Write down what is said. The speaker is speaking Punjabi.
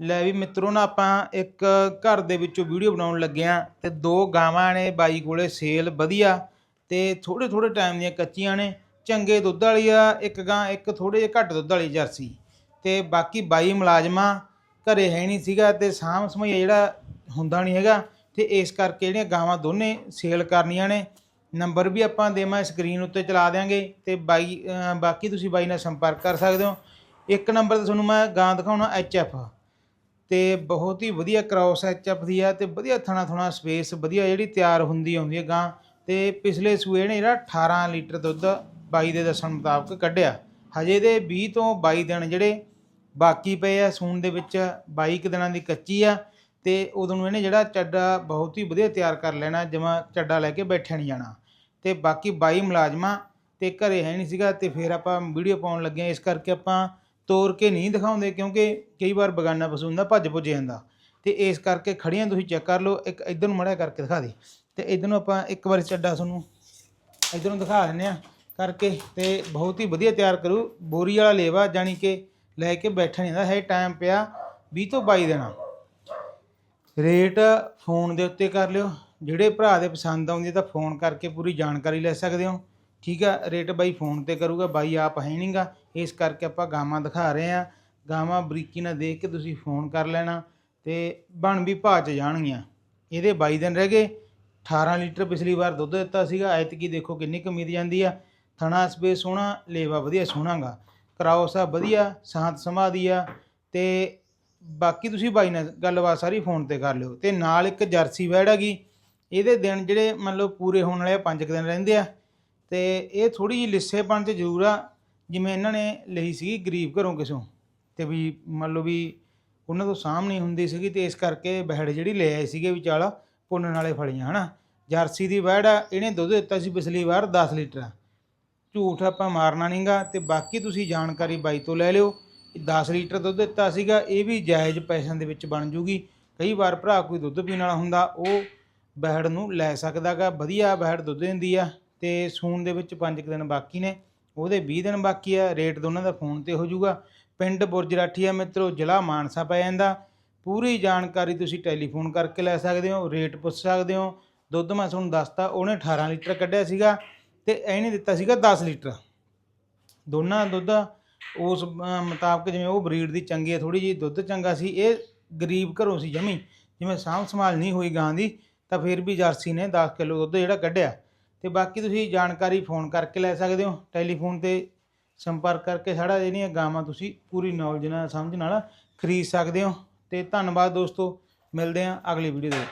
ਲੈ ਵੀ ਮਿੱਤਰੋ ਨਾ ਆਪਾਂ ਇੱਕ ਘਰ ਦੇ ਵਿੱਚੋਂ ਵੀਡੀਓ ਬਣਾਉਣ ਲੱਗੇ ਆ ਤੇ ਦੋ ਗਾਵਾਂ ਨੇ ਬਾਈ ਕੋਲੇ ਸੇਲ ਵਧੀਆ ਤੇ ਥੋੜੇ ਥੋੜੇ ਟਾਈਮ ਦੀਆਂ ਕੱਚੀਆਂ ਨੇ, ਚੰਗੇ ਦੁੱਧ ਵਾਲੀ ਆ, ਇੱਕ ਗਾਂ ਇੱਕ ਥੋੜੇ ਜਿਹਾ ਘੱਟ ਦੁੱਧ ਵਾਲੀ ਜਰਸੀ ਤੇ ਬਾਕੀ ਬਾਈ ਮੁਲਾਜ਼ਮਾਂ ਘਰੇ ਹੈ ਨਹੀਂ ਸੀਗਾ ਤੇ ਸਾਂਭ ਸਮਈਆ ਜਿਹੜਾ ਹੁੰਦਾ ਨਹੀਂ ਹੈਗਾ ਤੇ ਇਸ ਕਰਕੇ ਜਿਹੜੀਆਂ ਗਾਵਾਂ ਦੋਨੇ ਸੇਲ ਕਰਨੀਆਂ ਨੇ, ਨੰਬਰ ਵੀ ਆਪਾਂ ਦੇਵਾਂ ਸਕਰੀਨ ਉੱਤੇ ਚਲਾ ਦਿਆਂਗੇ ਤੇ ਬਾਈ ਬਾਕੀ ਤੁਸੀਂ ਬਾਈ ਨਾਲ ਸੰਪਰਕ ਕਰ ਸਕਦੇ ਹੋ। ਇੱਕ ਨੰਬਰ ਤੇ ਤੁਹਾਨੂੰ ਮੈਂ ਗਾਂ ਦਿਖਾਉਣਾ ਐਫ ਤੇ ਬਹੁਤ ਹੀ ਵਧੀਆ ਕ੍ਰਾਸ ਐਫ ਦੀ ਆ ਤੇ ਵਧੀਆ ਥਣਾ ਥਣਾ ਸਪੇਸ ਵਧੀਆ ਜਿਹੜੀ ਤਿਆਰ ਹੁੰਦੀ ਆਉਂਦੀ ਹੈ ਗਾਂ ਤੇ ਪਿਛਲੇ ਸੂਏ ਨੇ ਜਿਹੜਾ 18 ਲੀਟਰ ਦੁੱਧ ਬਾਈ ਦੇ ਦੱਸਣ ਮੁਤਾਬਕ ਕੱਢਿਆ ਹਜੇ ਦੇ 20 ਤੋਂ 22 ਦਿਨ ਜਿਹੜੇ ਬਾਕੀ ਪਏ ਆ ਸੂਣ ਦੇ ਵਿੱਚ 22 ਕੁ ਦਿਨਾਂ ਦੀ ਕੱਚੀ ਆ ਤੇ ਉਦੋਂ ਨੂੰ ਇਹਨੇ ਜਿਹੜਾ ਚੱਡਾ ਬਹੁਤ ਹੀ ਵਧੀਆ ਤਿਆਰ ਕਰ ਲੈਣਾ, ਜਮਾ ਚੱਡਾ ਲੈ ਕੇ ਬੈਠਿਆ ਨਹੀਂ ਜਾਣਾ ਤੇ ਬਾਕੀ 22 ਮੁਲਾਜ਼ਮਾਂ ਤੇ ਘਰੇ ਹੈ ਨਹੀਂ ਸੀਗਾ ਤੇ ਫਿਰ ਆਪਾਂ ਵੀਡੀਓ ਪਾਉਣ ਲੱਗੇ ਹਾਂ। ਇਸ ਕਰਕੇ ਆਪਾਂ ਤੋਰ ਕੇ ਨਹੀਂ ਦਿਖਾਉਂਦੇ ਕਿਉਂਕਿ ਕਈ ਵਾਰ ਬਗਾਨਾ ਪਸ਼ੂ ਹੁੰਦਾ, ਭੱਜ ਭੁੱਜ ਜਾਂਦਾ। ਤੇ ਇਸ ਕਰਕੇ ਖੜੀਆਂ ਤੁਸੀਂ ਚੈੱਕ ਕਰ ਲਓ, ਇੱਕ ਇਧਰ ਨੂੰ ਮੜਿਆ ਕਰਕੇ ਦਿਖਾ ਦੇ। ਤੇ ਇਧਰ ਨੂੰ ਆਪਾਂ ਇੱਕ ਵਾਰੀ ਚੱਡਾ ਤੁਹਾਨੂੰ ਇਧਰ ਨੂੰ ਦਿਖਾ ਦਿੰਦੇ ਆ ਕਰਕੇ ਤੇ ਬਹੁਤ ਹੀ ਵਧੀਆ ਤਿਆਰ ਕਰੂ। ਬੋਰੀ ਵਾਲਾ ਲੇਵਾ ਜਾਨੀ ਕਿ ਲੈ ਕੇ ਬੈਠਣ ਨਹੀਂ ਹੈ ਟਾਈਮ ਪਿਆ 20 ਤੋਂ 22 ਦਿਨਾਂ। ਰੇਟ ਫੋਨ ਦੇ ਉੱਤੇ ਕਰ ਲਿਓ, ਜਿਹੜੇ ਭਰਾ ਦੇ ਪਸੰਦ ਆਉਂਦੀ ਤਾਂ ਫੋਨ ਕਰਕੇ ਪੂਰੀ ਜਾਣਕਾਰੀ ਲੈ ਸਕਦੇ ਹੋ। ਠੀਕ ਆ ਰੇਟ ਬਾਈ ਫੋਨ ਤੇ ਕਰੂਗਾ, ਬਾਈ ਆਪ ਹੈ ਨਹੀਂਗਾ ਇਸ ਕਰਕੇ ਆਪਾਂ ਗਾਵਾਂ ਦਿਖਾ ਰਹੇ ਆ। ਗਾਵਾਂ ਬਰੀਕੀ ਨਾਲ ਦੇਖ ਕੇ ਤੁਸੀਂ ਫੋਨ ਕਰ ਲੈਣਾ ਤੇ ਬਣ ਵੀ ਭਾਅ ਚ ਜਾਣਗੀਆਂ। ਇਹਦੇ 22 ਦਿਨ ਰਹਿ ਗਏ। 18 ਲੀਟਰ ਪਿਛਲੀ ਵਾਰ ਦੁੱਧ ਦਿੱਤਾ ਸੀਗਾ। ਐਤਕੀ ਦੇਖੋ ਕਿੰਨੀ ਕਮੀ ਦੀ ਜਾਂਦੀ ਆ। ਥਣਾ ਸਪੇ ਸੋਹਣਾ, ਲੇਵਾ ਵਧੀਆ ਸੋਹਣਾਗਾ। ਕਰਾਉਸ ਆ ਵਧੀਆ, ਸ਼ਾਂਤ ਸਮਾਧੀ ਆ। ਤੇ ਬਾਕੀ ਤੁਸੀਂ ਬਾਈ ਨਾਲ ਗੱਲਬਾਤ ਸਾਰੀ ਫੋਨ ਤੇ ਕਰ ਲਿਓ। ਤੇ ਨਾਲ ਇੱਕ ਜਰਸੀ ਵੈੜ ਹੈਗੀ ਇਹਦੇ ਦਿਨ ਜਿਹੜੇ ਮੰਨ ਲਓ ਪੂਰੇ ਹੋਣ ਵਾਲੇ 5 ਦਿਨ ਰਹਿੰਦੇ ਆ। ਤੇ ਇਹ ਥੋੜੀ ਜਿਹੀ ਲਿੱਸੇਪਣ 'ਚ ਜ਼ਰੂਰ ਆ, ਜਿਵੇਂ ਇਹਨਾਂ ਨੇ ਲਈ ਸੀਗੀ ਗਰੀਬ ਘਰੋਂ ਕਿਸੋਂ। ਤੇ ਵੀ ਮੰਨ ਲਓ ਵੀ ਉਹਨਾਂ ਤੋਂ ਸਾਂਭ ਨਹੀਂ ਹੁੰਦੀ ਸੀਗੀ ਤੇ ਇਸ ਕਰਕੇ ਬਹਿੜ ਜਿਹੜੀ ਲੈ ਆਏ ਸੀਗੇ ਵੀ ਚੱਲ ਪੁੰਨਣ ਵਾਲੇ ਫਲੀਆਂ, ਹਨਾ। ਜਰਸੀ ਦੀ ਵੈੜ ਆ, ਇਹਨੇ ਦੁੱਧ ਦਿੱਤਾ ਸੀ ਪਿਛਲੀ ਵਾਰ 10 ਲੀਟਰ। ਝੂਠ ਆਪਾਂ ਮਾਰਨਾ ਨਹੀਂਗਾ ਤੇ ਬਾਕੀ ਤੁਸੀਂ ਜਾਣਕਾਰੀ ਬਾਈ ਤੋਂ ਲੈ ਲਿਓ। 10 ਲੀਟਰ ਦੁੱਧ ਦਿੱਤਾ ਸੀਗਾ, ਇਹ ਵੀ ਜਾਇਜ਼ ਪੈਸਿਆਂ ਦੇ ਵਿੱਚ ਬਣ ਜੂਗੀ। ਕਈ ਵਾਰ ਭਰਾ ਕੋਈ ਦੁੱਧ ਪੀਣ ਵਾਲਾ ਹੁੰਦਾ, ਉਹ ਬਹਿੜ ਨੂੰ ਲੈ ਸਕਦਾਗਾ ਵਧੀਆ ਬਹਿੜ ਦੁੱਧ ਦਿੰਦੀ ਆ। ਤੇ ਸੂਣ ਦੇ ਵਿੱਚ 5 ਦਿਨ ਬਾਕੀ ਨੇ। ਉਹਦੇ 20 ਦਿਨ ਬਾਕੀ ਆ ਰੇਟ ਦੋਨਾਂ ਦਾ ਫੋਨ ਤੇ ਹੋ ਜਾਊਗਾ। ਪਿੰਡ ਬੁਰਜ ਰਾਠੀ ਮਿੱਤਰੋ ਜ਼ਿਲ੍ਹਾ ਮਾਨਸਾ ਪੈ ਜਾਂਦਾ। ਪੂਰੀ ਜਾਣਕਾਰੀ ਤੁਸੀਂ ਟੈਲੀਫੋਨ ਕਰਕੇ ਲੈ ਸਕਦੇ ਹੋ ਰੇਟ ਪੁੱਛ ਸਕਦੇ ਹੋ। ਦੁੱਧ ਮੈਂ ਤੁਹਾਨੂੰ ਦੱਸਤਾ ਉਹਨੇ 18 ਲੀਟਰ ਕੱਢਿਆ ਸੀਗਾ ਤੇ ਇਹਨੇ ਦਿੱਤਾ ਸੀਗਾ 10 ਲੀਟਰ। ਦੋਨਾਂ ਦਾ ਦੁੱਧ ਉਸ ਅਹ, ਮੁਤਾਬਕ ਜਿਵੇਂ ਉਹ ਬਰੀਡ ਦੀ ਚੰਗੀ ਹੈ ਥੋੜੀ ਜਿਹੀ ਦੁੱਧ ਚੰਗਾ ਸੀ ਇਹ ਗਰੀਬ ਘਰੋਂ ਸੀ ਜਮੀ। ਜਿਵੇਂ ਸਾਂਭ ਸੰਭਾਲ ਨਹੀਂ ਹੋਈ ਗਾਂ ਦੀ ਤਾਂ ਫਿਰ ਵੀ ਜਰਸੀ ਨੇ 10 ਕਿਲੋ ਦੁੱਧ ਜਿਹੜਾ ਕੱਢਿਆ। ਤੇ ਬਾਕੀ ਤੁਸੀਂ ਜਾਣਕਾਰੀ ਫੋਨ ਕਰਕੇ ਲੈ ਸਕਦੇ ਹੋ, ਟੈਲੀਫੋਨ ਤੇ ਸੰਪਰਕ ਕਰਕੇ ਸਾਡਾ ਜਿਹੜੀਆਂ ਗਾਵਾਂ ਤੁਸੀਂ ਪੂਰੀ ਨੌਲੇਜ ਨਾਲ ਸਮਝ ਨਾਲ ਖਰੀਦ ਸਕਦੇ ਹੋ। ਤੇ ਧੰਨਵਾਦ ਦੋਸਤੋ, ਮਿਲਦੇ ਹਾਂ ਅਗਲੀ ਵੀਡੀਓ ਦੇ ਵਿੱਚ।